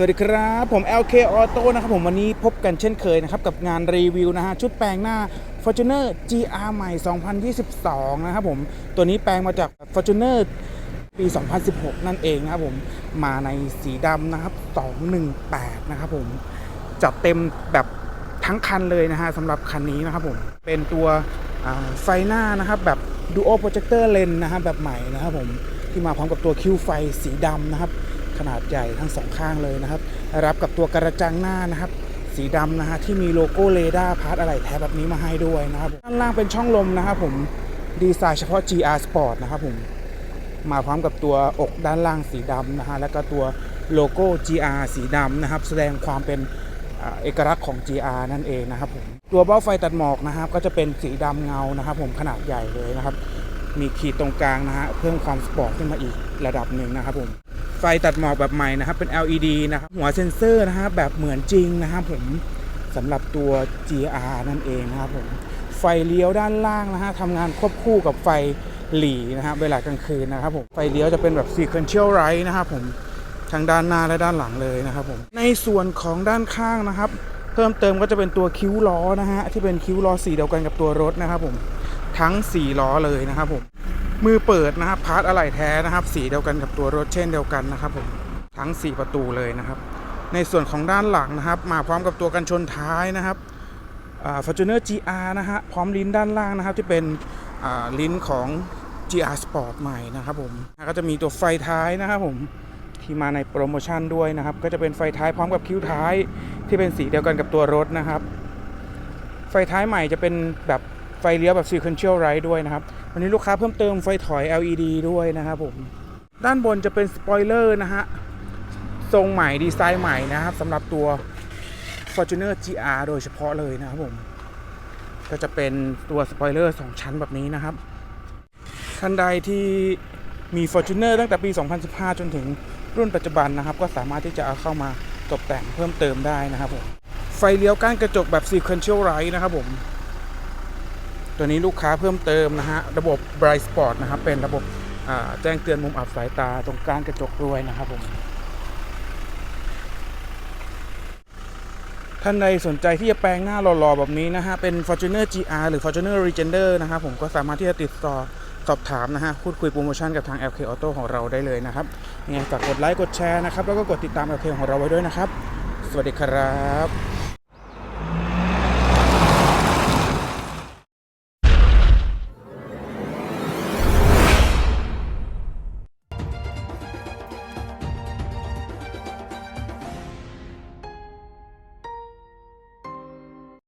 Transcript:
สวัสดีครับ ผม LK Auto นะครับผมวันนี้พบกันเช่นเคยนะครับ กับงานรีวิวนะฮะ ชุดแปลงหน้า Fortuner GR ใหม่ 2022 นะครับผม ตัวนี้แปลงมาจาก Fortuner ปี 2016 นั่นเองนะครับผมมาในสีดำนะครับ 218 นะครับผมจัดเต็มแบบทั้งคันเลยนะฮะสำหรับคันนี้นะครับผมเป็นตัวไฟหน้านะครับแบบ Duo Projector Lens นะฮะแบบใหม่นะครับผมที่มาพร้อมกับตัวคิวไฟสีดำนะครับ ขนาดใหญ่ทั้งสองข้างเลยนะครับ รับกับตัวกระจังหน้านะครับ สีดำนะฮะที่มีโลโก้เรดาร์พาร์ทอะไรแท้แบบนี้มาให้ด้วยนะครับด้านล่างเป็นช่องลมนะครับผมดีไซน์เฉพาะ GR Sport นะครับผมมาพร้อมกับตัวอกด้านล่างสีดำนะฮะแล้วก็ตัวโลโก้ GR สีดำนะครับ แสดงความเป็นเอกลักษณ์ของ GR นั่นเองนะครับผมตัวเบ้าไฟตัดหมอกนะครับ ก็จะเป็นสีดำเงานะครับ ผมขนาดใหญ่เลยนะครับ มีขีดตรงกลางนะฮะเพิ่มความสปอร์ตขึ้นมาอีกระดับหนึ่งนะครับผม ไฟตัดหมอกแบบใหม่นะครับ เป็น LED นะครับหัวเซ็นเซอร์นะฮะแบบเหมือนจริงนะครับผมสำหรับตัว GR นั่นเองนะครับผมไฟเลี้ยวด้านล่างนะฮะทำงานควบคู่กับไฟหลีนะฮะเวลากลางคืนนะครับผมไฟเลี้ยวจะเป็นแบบ sequential light นะครับผมทั้งด้านหน้าและด้านหลังเลยนะครับผมในส่วนของด้านข้างนะครับ เพิ่มเติมก็จะเป็นตัวคิ้วล้อนะฮะที่เป็นคิ้วล้อสีเดียวกันกับตัวรถนะครับผมทั้ง 4 ล้อเลยนะครับผม มือเปิดนะครับพาร์ทอะไหล่แท้นะครับ สีเดียวกันกับตัวรถเช่นเดียวกันนะครับผมทั้ง 4 ประตูเลยนะครับ ในส่วนของด้านหลังนะครับ มาพร้อมกับตัวกันชนท้ายนะครับฟอ่า Fortuner GR นะฮะพร้อมลิ้นด้านล่างนะครับ ที่เป็นลิ้นของ GR Sport ใหม่นะครับผมก็จะมีตัวไฟท้ายนะครับผมที่มาในโปรโมชั่นด้วยนะครับ ก็จะเป็นไฟท้ายพร้อมกับคิ้วท้ายที่เป็นสีเดียวกันกับตัวรถนะครับ ไฟท้ายใหม่จะเป็นแบบไฟเลี้ยวแบบ sequential light ด้วยนะครับ วันนี้ลูกค้าเพิ่มเติมไฟถอย LED ด้วยนะครับผมด้านบนจะเป็นสปอยเลอร์นะฮะทรงใหม่ดีไซน์ใหม่นะครับสำหรับตัว Fortuner GR โดยเฉพาะเลยนะครับผมก็จะเป็นตัวสปอยเลอร์2ชั้นแบบนี้นะครับท่านใดที่มี Fortuner ตั้งแต่ปี 2015 จนถึงรุ่นปัจจุบันนะครับ ก็สามารถที่จะเอาเข้ามาตกแต่งเพิ่มเติมได้นะครับผมไฟเลี้ยวก้านกระจกแบบ sequential light นะครับผม ตัวนี้ลูกค้าเพิ่มเติมนะฮะ ระบบ Bright Spot นะครับ เป็นระบบแจ้งเตือนมุมอับสายตาตรงกลางกระจกด้วยนะครับผม ท่านใดสนใจที่จะแปลงหน้าหล่อๆ แบบนี้นะฮะ เป็น Fortuner GR หรือ Fortuner Legender นะครับผมก็สามารถที่จะติดต่อสอบถามนะฮะพูดคุยโปรโมชั่นกับทาง LK Auto ของเราได้เลยนะครับยังไงฝากกดไลค์กดแชร์นะครับ แล้วก็กดติดตาม LK ของเราไว้ด้วยนะครับ สวัสดีครับ